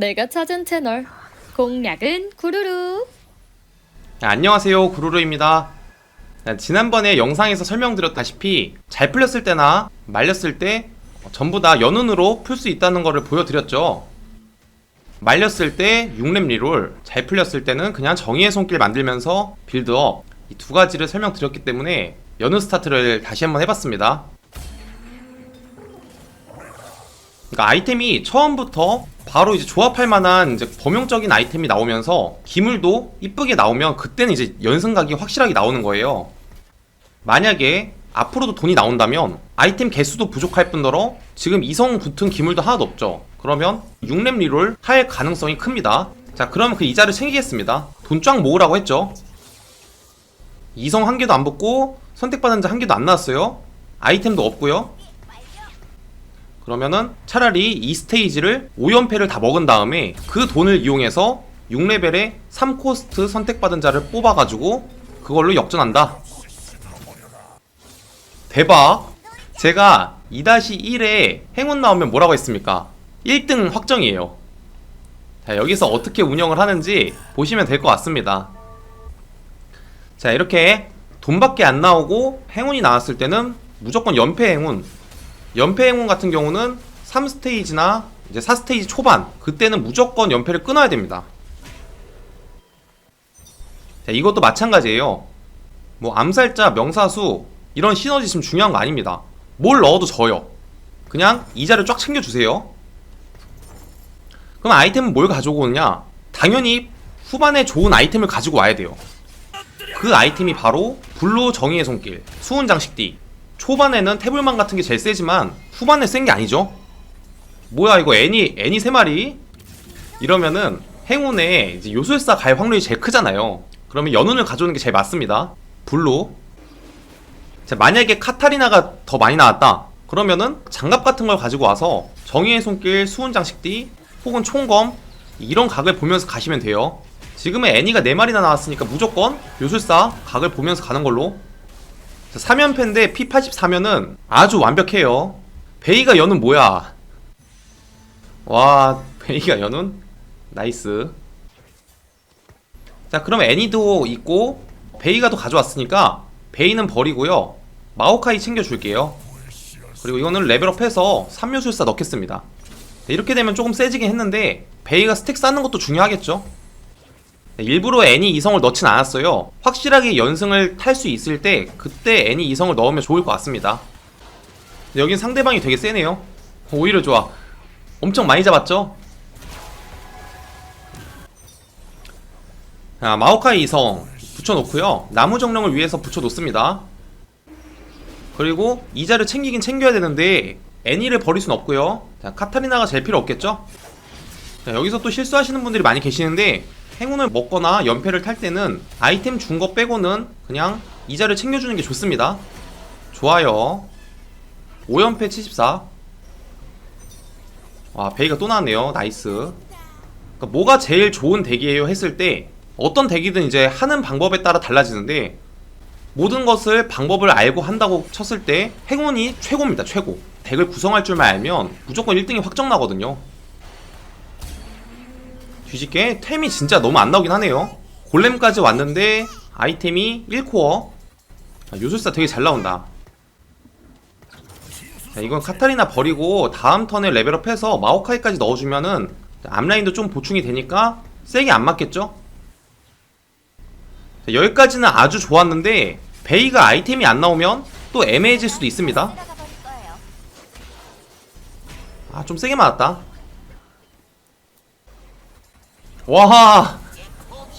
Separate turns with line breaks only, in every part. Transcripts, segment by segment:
내가 찾은 채널. 공략은 구루루.
네, 안녕하세요 구루루입니다. 네, 지난번에 영상에서 설명드렸다시피 잘 풀렸을 때나 말렸을 때 전부 다 연운으로 풀 수 있다는 것을 보여드렸죠. 말렸을 때 6렙 리롤 잘 풀렸을 때는 그냥 정의의 손길 만들면서 빌드업 이 두 가지를 설명드렸기 때문에 연운 스타트를 다시 한번 해봤습니다. 그러니까 아이템이 처음부터 바로 이제 조합할 만한 이제 범용적인 아이템이 나오면서 기물도 이쁘게 나오면 그때는 이제 연승각이 확실하게 나오는 거예요. 만약에 앞으로도 돈이 나온다면 아이템 개수도 부족할 뿐더러 지금 이성 붙은 기물도 하나도 없죠. 그러면 6렙 리롤 할 가능성이 큽니다. 자, 그러면 그 이자를 챙기겠습니다. 돈 쫙 모으라고 했죠. 이성 한 개도 안 붙고 선택받은 자 한 개도 안 나왔어요. 아이템도 없고요. 그러면은 차라리 이 스테이지를 5연패를 다 먹은 다음에 그 돈을 이용해서 6레벨에 3코스트 선택받은 자를 뽑아가지고 그걸로 역전한다. 대박! 제가 2-1에 행운 나오면 뭐라고 했습니까? 1등 확정이에요. 자, 여기서 어떻게 운영을 하는지 보시면 될 것 같습니다. 자, 이렇게 돈밖에 안 나오고 행운이 나왔을 때는 무조건 연패 행운, 연패 행운 같은 경우는 3스테이지나 이제 4스테이지 초반 그때는 무조건 연패를 끊어야 됩니다. 자, 이것도 마찬가지예요. 뭐 암살자, 명사수 이런 시너지 지금 중요한 거 아닙니다. 뭘 넣어도 져요. 그냥 이자를 쫙 챙겨주세요. 그럼 아이템은 뭘 가지고 오느냐? 당연히 후반에 좋은 아이템을 가지고 와야 돼요. 그 아이템이 바로 블루 정의의 손길, 수훈 장식띠, 초반에는 태블만 같은 게 제일 세지만 후반에 센 게 아니죠. 뭐야 이거 애니 애니 세 마리 이러면은 행운에 이제 요술사 갈 확률이 제일 크잖아요. 그러면 연운을 가져오는 게 제일 맞습니다. 블루. 자, 만약에 카타리나가 더 많이 나왔다. 그러면은 장갑 같은 걸 가지고 와서 정의의 손길, 수훈 장식띠 혹은 총검 이런 각을 보면서 가시면 돼요. 지금은 애니가 4마리나 나왔으니까 무조건 요술사 각을 보면서 가는 걸로 3연패인데 P84면은 아주 완벽해요. 베이가 연은 뭐야? 와, 베이가 연은? 나이스. 자, 그럼 애니도 있고, 베이가도 가져왔으니까, 베이는 버리고요. 마오카이 챙겨줄게요. 그리고 이거는 레벨업해서 3요술사 넣겠습니다. 네, 이렇게 되면 조금 세지긴 했는데, 베이가 스택 쌓는 것도 중요하겠죠? 네, 일부러 애니 이성을 넣진 않았어요. 확실하게 연승을 탈 수 있을 때 그때 애니 이성을 넣으면 좋을 것 같습니다. 여긴 상대방이 되게 세네요. 오히려 좋아. 엄청 많이 잡았죠? 자, 마오카이 이성 붙여놓고요. 나무 정령을 위해서 붙여놓습니다. 그리고 이자를 챙기긴 챙겨야 되는데 애니를 버릴 순 없고요. 자, 카타리나가 제일 필요 없겠죠? 자, 여기서 또 실수하시는 분들이 많이 계시는데 행운을 먹거나 연패를 탈 때는 아이템 준 거 빼고는 그냥 이자를 챙겨주는 게 좋습니다. 좋아요. 5연패 74. 와, 베이가 또 나왔네요. 나이스. 그러니까 뭐가 제일 좋은 덱이에요 했을 때 어떤 덱이든 이제 하는 방법에 따라 달라지는데 모든 것을 방법을 알고 한다고 쳤을 때 행운이 최고입니다. 최고. 덱을 구성할 줄만 알면 무조건 1등이 확정 나거든요. 뒤집게? 템이 진짜 너무 안 나오긴 하네요. 골렘까지 왔는데 아이템이 1코어. 아, 요술사 되게 잘 나온다. 자, 이건 카타리나 버리고 다음 턴에 레벨업해서 마오카이까지 넣어주면은 앞라인도 좀 보충이 되니까 세게 안 맞겠죠? 자, 여기까지는 아주 좋았는데 베이가 아이템이 안 나오면 또 애매해질 수도 있습니다. 아 좀 세게 맞았다 와.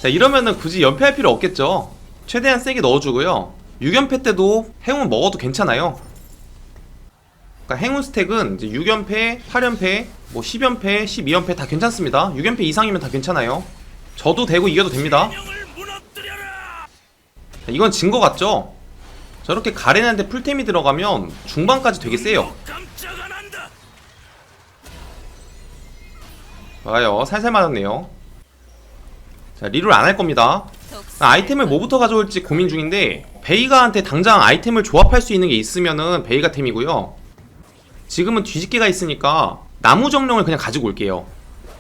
자, 이러면은 굳이 연패할 필요 없겠죠. 최대한 세게 넣어주고요. 6연패 때도 행운 먹어도 괜찮아요. 그러니까 행운 스택은 이제 6연패, 8연패, 뭐 10연패, 12연패 다 괜찮습니다. 6연패 이상이면 다 괜찮아요. 저도 되고 이겨도 됩니다. 자, 이건 진 거 같죠? 저렇게 가렌한테 풀템이 들어가면 중반까지 되게 세요. 좋아요. 살살 맞았네요. 자, 리롤 안 할 겁니다. 아이템을 뭐부터 가져올지 고민 중인데 베이가한테 당장 아이템을 조합할 수 있는 게 있으면은 베이가 템이고요. 지금은 뒤집개가 있으니까 나무 정령을 그냥 가지고 올게요.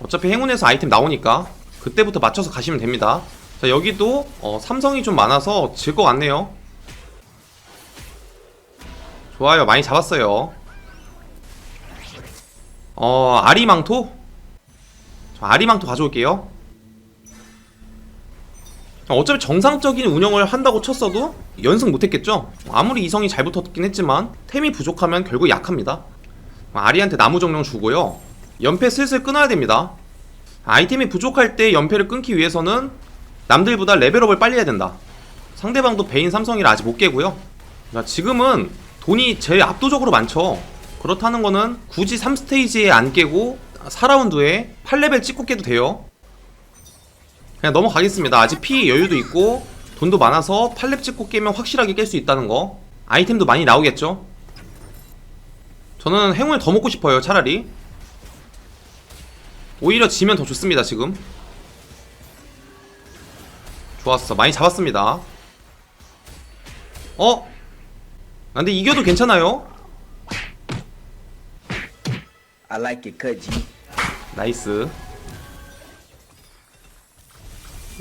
어차피 행운에서 아이템 나오니까 그때부터 맞춰서 가시면 됩니다. 자 여기도 어, 삼성이 좀 많아서 질 것 같네요. 좋아요 많이 잡았어요. 어 아리망토? 저 아리망토 가져올게요. 어차피 정상적인 운영을 한다고 쳤어도 연승 못했겠죠? 아무리 이성이 잘 붙었긴 했지만 템이 부족하면 결국 약합니다. 아리한테 나무 정령 주고요. 연패 슬슬 끊어야 됩니다. 아이템이 부족할 때 연패를 끊기 위해서는 남들보다 레벨업을 빨리 해야 된다. 상대방도 베인 삼성이라 아직 못 깨고요. 자, 지금은 돈이 제일 압도적으로 많죠. 그렇다는 거는 굳이 3스테이지에 안 깨고 4라운드에 8레벨 찍고 깨도 돼요. 그냥 넘어가겠습니다. 아직 피 여유도 있고 돈도 많아서 8렙 찍고 깨면 확실하게 깰 수 있다는 거. 아이템도 많이 나오겠죠. 저는 행운을 더 먹고 싶어요. 차라리. 오히려 지면 더 좋습니다. 지금. 좋았어. 많이 잡았습니다. 어? 아, 근데 이겨도 괜찮아요.
I like it cut G.
나이스.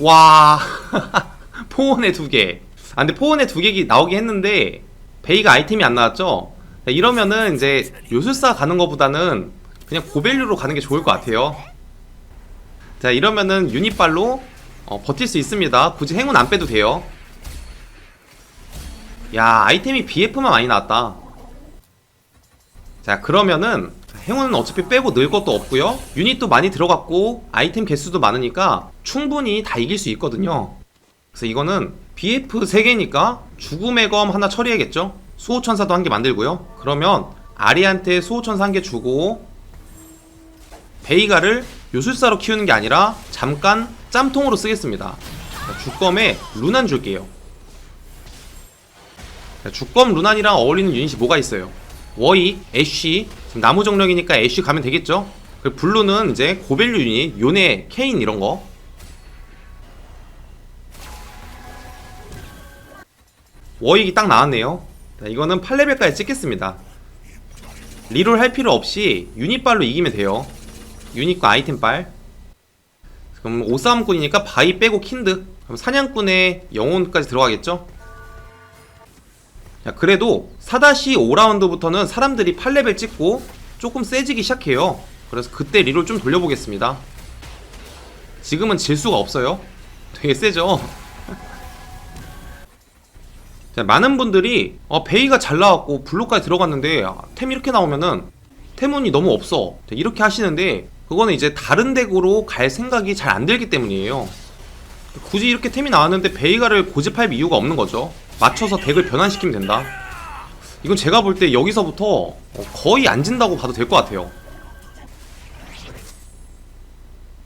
와. 포원에 두 개. 아, 근데 포원에 두개 나오긴 했는데, 베이가 아이템이 안 나왔죠? 자, 이러면은 이제 요술사 가는 것보다는 그냥 고밸류로 가는 게 좋을 것 같아요. 자, 이러면은 유닛발로 어, 버틸 수 있습니다. 굳이 행운 안 빼도 돼요. 야, 아이템이 BF만 많이 나왔다. 자, 그러면은 행운은 어차피 빼고 늘 것도 없고요. 유닛도 많이 들어갔고 아이템 개수도 많으니까 충분히 다 이길 수 있거든요. 그래서 이거는 BF 3개니까 죽음의 검 하나 처리해야겠죠. 수호천사도 한 개 만들고요. 그러면 아리한테 수호천사 한 개 주고 베이가를 요술사로 키우는 게 아니라 잠깐 짬통으로 쓰겠습니다. 자, 주검에 루난 줄게요. 자, 주검 루난이랑 어울리는 유닛이 뭐가 있어요? 워이, 애쉬, 나무 정령이니까 애쉬 가면 되겠죠? 그리고 블루는 이제 고밸류 유닛, 요네, 케인 이런 거. 워익이 딱 나왔네요. 자, 이거는 8레벨까지 찍겠습니다. 리롤 할 필요 없이 유닛발로 이기면 돼요. 유닛과 아이템발. 그럼 오싸움꾼이니까 바위 빼고 킨드. 그럼 사냥꾼의 영혼까지 들어가겠죠? 자, 그래도 4-5라운드부터는 사람들이 8레벨 찍고 조금 세지기 시작해요. 그래서 그때 리롤 좀 돌려보겠습니다. 지금은 질 수가 없어요. 되게 세죠? 자, 많은 분들이 어, 베이가 잘 나왔고 블루까지 들어갔는데 아, 템 이렇게 나오면은 템운이 너무 없어. 자, 이렇게 하시는데 그거는 이제 다른 덱으로 갈 생각이 잘 안 들기 때문이에요. 굳이 이렇게 템이 나왔는데 베이가를 고집할 이유가 없는 거죠. 맞춰서 덱을 변환시키면 된다. 이건 제가 볼 때 여기서부터 어, 거의 안 진다고 봐도 될 것 같아요.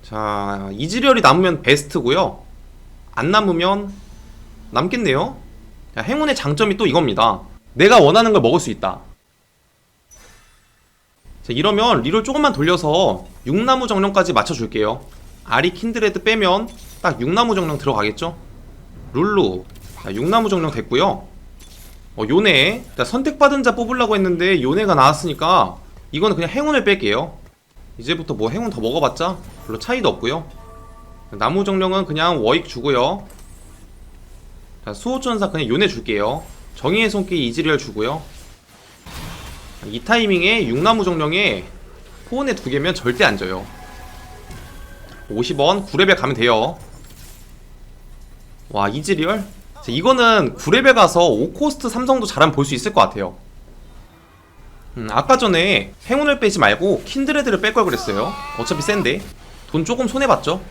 자, 이즈리얼이 남으면 베스트고요. 안 남으면 남겠네요. 자, 행운의 장점이 또 이겁니다. 내가 원하는 걸 먹을 수 있다. 자, 이러면 리를 조금만 돌려서 육나무 정령까지 맞춰줄게요. 아리 킨드레드 빼면 딱 육나무 정령 들어가겠죠? 룰루. 자, 육나무 정령 됐고요. 어, 요네. 자, 선택받은 자 뽑으려고 했는데 요네가 나왔으니까 이거는 그냥 행운을 뺄게요. 이제부터 뭐 행운 더 먹어봤자 별로 차이도 없고요. 나무 정령은 그냥 워익 주고요. 자, 수호천사 그냥 요네 줄게요. 정의의 손길 이즈리얼 주고요. 이 타이밍에 육나무 정령에 포원에 두 개면 절대 안 져요. 50원 9레벨 가면 돼요. 와 이즈리얼? 자, 이거는 9레벨 가서 5코스트 삼성도 잘하면 볼 수 있을 것 같아요. 음, 아까 전에 행운을 빼지 말고 킨드레드를 뺄 걸 그랬어요. 어차피 센데 돈 조금 손해봤죠.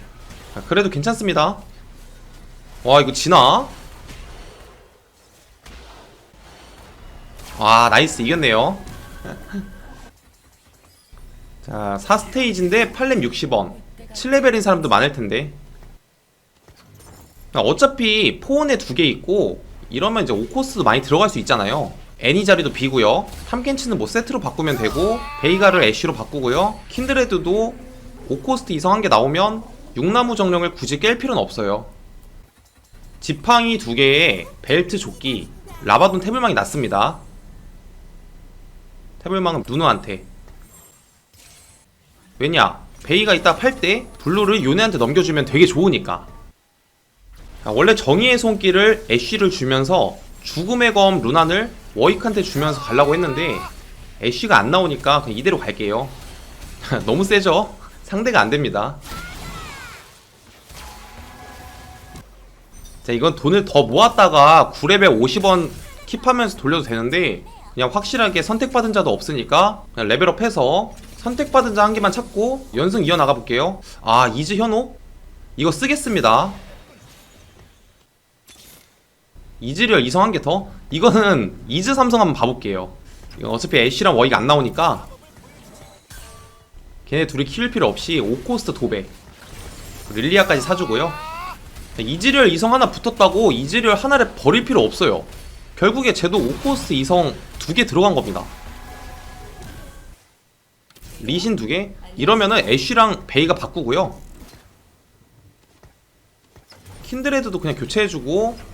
자, 그래도 괜찮습니다. 와 이거 지나? 와 나이스 이겼네요 자 4스테이지인데 8렙 60원 7레벨인 사람도 많을텐데 어차피 포온에 두 개 있고 이러면 이제 5코스도 많이 들어갈 수 있잖아요. 애니 자리도 비고요. 탐켄치는 뭐 세트로 바꾸면 되고 베이가를 애쉬로 바꾸고요. 킨드레드도 5코스트 이상 한 개 나오면 육나무 정령을 굳이 깰 필요는 없어요. 지팡이 두 개에 벨트 조끼 라바돈 태블망이 났습니다. 태블망은 누누한테. 왜냐? 베이가 이따 팔 때 블루를 요네한테 넘겨주면 되게 좋으니까. 아, 원래 정의의 손길을 애쉬를 주면서 죽음의 검 루난을 워익한테 주면서 가려고 했는데 애쉬가 안 나오니까 그냥 이대로 갈게요 너무 세죠? 상대가 안 됩니다 자 이건 돈을 더 모았다가 9레벨 50원 킵하면서 돌려도 되는데 그냥 확실하게 선택받은 자도 없으니까 그냥 레벨업해서 선택받은 자 한 개만 찾고 연승 이어나가 볼게요 아 이즈 현호? 이거 쓰겠습니다 이즈리얼 이성 한개 더? 이거는 이즈 삼성 한번 봐볼게요. 이거 어차피 애쉬랑 워익 안 나오니까. 걔네 둘이 키울 필요 없이 5코스트 도배. 릴리아까지 사주고요. 이즈리얼 이성 하나 붙었다고 이즈리얼 하나를 버릴 필요 없어요. 결국에 쟤도 5코스트 이성 두 개 들어간 겁니다. 리신 두 개? 이러면은 애쉬랑 베이가 바꾸고요. 킨드레드도 그냥 교체해주고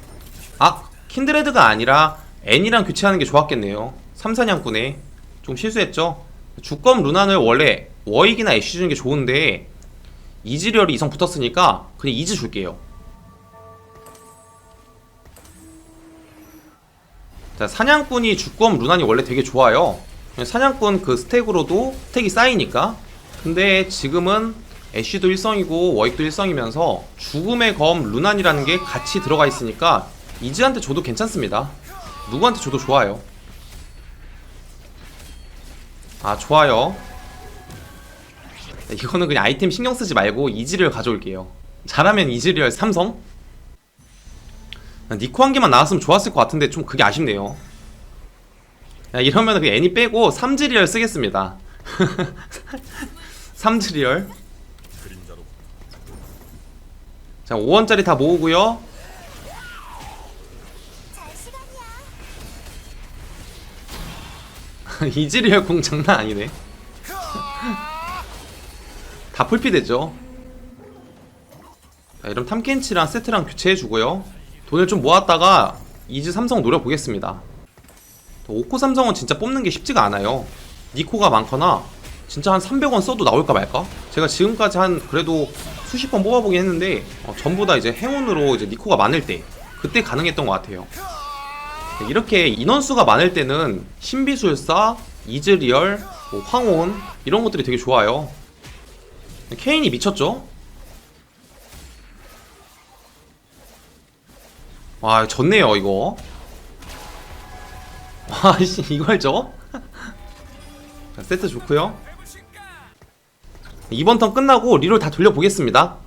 아 킨드레드가 아니라 애니랑 교체하는 게 좋았겠네요. 삼사냥꾼에. 좀 실수했죠? 주검 루난을 원래 워익이나 애쉬 주는 게 좋은데 이즈리얼이 이성 붙었으니까 그냥 이즈 줄게요. 자 사냥꾼이 주검 루난이 원래 되게 좋아요. 사냥꾼 그 스택으로도 스택이 쌓이니까. 근데 지금은 애쉬도 일성이고 워익도 일성이면서 죽음의 검 루난이라는 게 같이 들어가 있으니까 이즈한테 줘도 괜찮습니다. 누구한테 줘도 좋아요. 아 좋아요. 이거는 그냥 아이템 신경 쓰지 말고 이즈리얼 가져올게요. 잘하면 이즈리얼 삼성? 니코 한 개만 나왔으면 좋았을 것 같은데 좀 그게 아쉽네요. 야, 이러면 그 애니 빼고 삼즈리얼 쓰겠습니다. 삼즈리얼. 자 5원짜리 다 모으고요 이즈리얼 궁 장난 아니네. 다 풀피 됐죠? 자, 이럼 탐켄치랑 세트랑 교체해주고요. 돈을 좀 모았다가 이즈 삼성 노려보겠습니다. 오코 삼성은 진짜 뽑는 게 쉽지가 않아요. 니코가 많거나 진짜 한 300원 써도 나올까 말까? 제가 지금까지 한 그래도 수십 번 뽑아보긴 했는데 어, 전부 다 이제 행운으로 이제 니코가 많을 때 그때 가능했던 것 같아요 이렇게 인원수가 많을 때는 신비술사, 이즈리얼, 뭐 황혼 이런 것들이 되게 좋아요. 케인이 미쳤죠? 와 졌네요 이거. 와씨 이걸 져? 자, 세트 좋고요. 이번 턴 끝나고 리롤 다 돌려보겠습니다.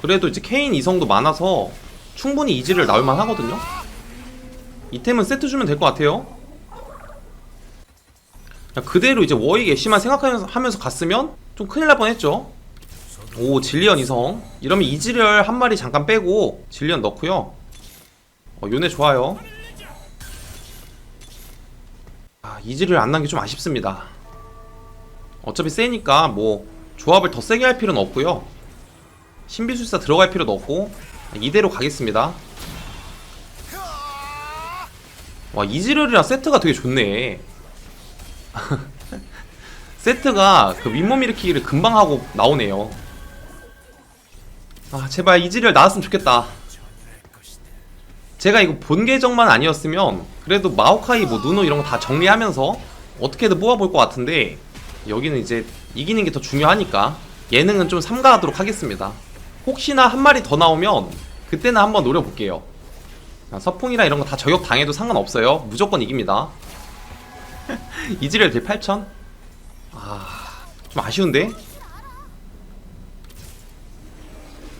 그래도 이제 케인 이성도 많아서 충분히 이지를 나올만 하거든요 이템은 세트 주면 될 것 같아요. 자, 그대로 이제 워익 애쉬만 생각하면서 하면서 갔으면 좀 큰일 날 뻔했죠. 오 질리언 이성. 이러면 이지를 한 마리 잠깐 빼고 질리언 넣고요. 어, 요네 좋아요. 아, 이지를 안난게좀 아쉽습니다. 어차피 세니까 뭐 조합을 더 세게 할 필요는 없고요. 신비술사 들어갈 필요도 없고 이대로 가겠습니다 와 이지럴이랑 세트가 되게 좋네. 세트가 그 윗몸 일으키기를 금방 하고 나오네요. 아 제발 이지럴 나왔으면 좋겠다. 제가 이거 본 계정만 아니었으면 그래도 마오카이 뭐 누누 이런 거 다 정리하면서 어떻게든 뽑아볼 것 같은데 여기는 이제 이기는 게 더 중요하니까 예능은 좀 삼가하도록 하겠습니다. 혹시나 한 마리 더 나오면 그때는 한번 노려볼게요. 자, 서풍이나 이런 거 다 저격 당해도 상관없어요. 무조건 이깁니다. 이지렐 딜 8000? 아좀 아쉬운데?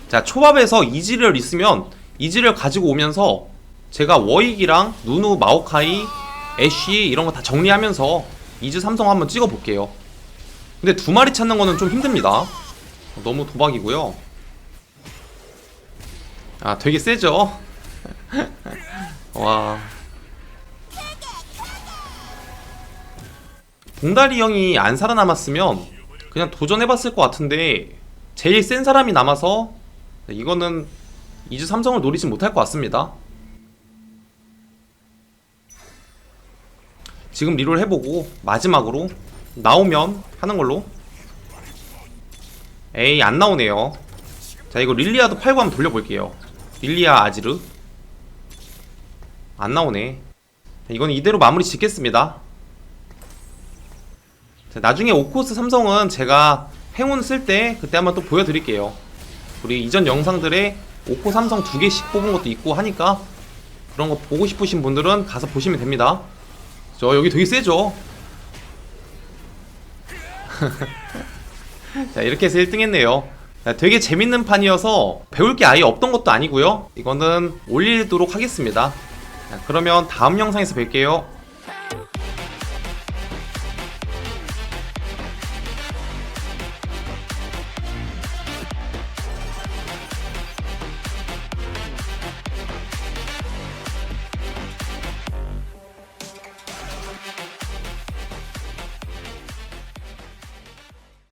자 초밥에서 이지렐 있으면 이지렐 가지고 오면서 제가 워익이랑 누누 마오카이 애쉬 이런 거 다 정리하면서 이즈 삼성 한번 찍어 볼게요. 근데 두 마리 찾는 거는 좀 힘듭니다. 너무 도박이고요. 아 되게 세죠 와. 봉다리 형이 안 살아남았으면 그냥 도전해봤을 것 같은데 제일 센 사람이 남아서 이거는 이즈 삼성을 노리진 못할 것 같습니다. 지금 리롤 해보고 마지막으로 나오면 하는 걸로. 에이 안 나오네요. 자 이거 릴리아도 팔고 한번 돌려볼게요. 릴리아 아지르 안 나오네. 이건 이대로 마무리 짓겠습니다. 자, 나중에 오코스 삼성은 제가 행운 쓸 때 그때 한번 또 보여드릴게요. 우리 이전 영상들에 오코 삼성 두 개씩 뽑은 것도 있고 하니까 그런 거 보고 싶으신 분들은 가서 보시면 됩니다. 저 여기 되게 세죠? 자 이렇게 해서 1등 했네요. 자, 되게 재밌는 판이어서 배울 게 아예 없던 것도 아니고요. 이거는 올리도록 하겠습니다 자, 그러면 다음 영상에서 뵐게요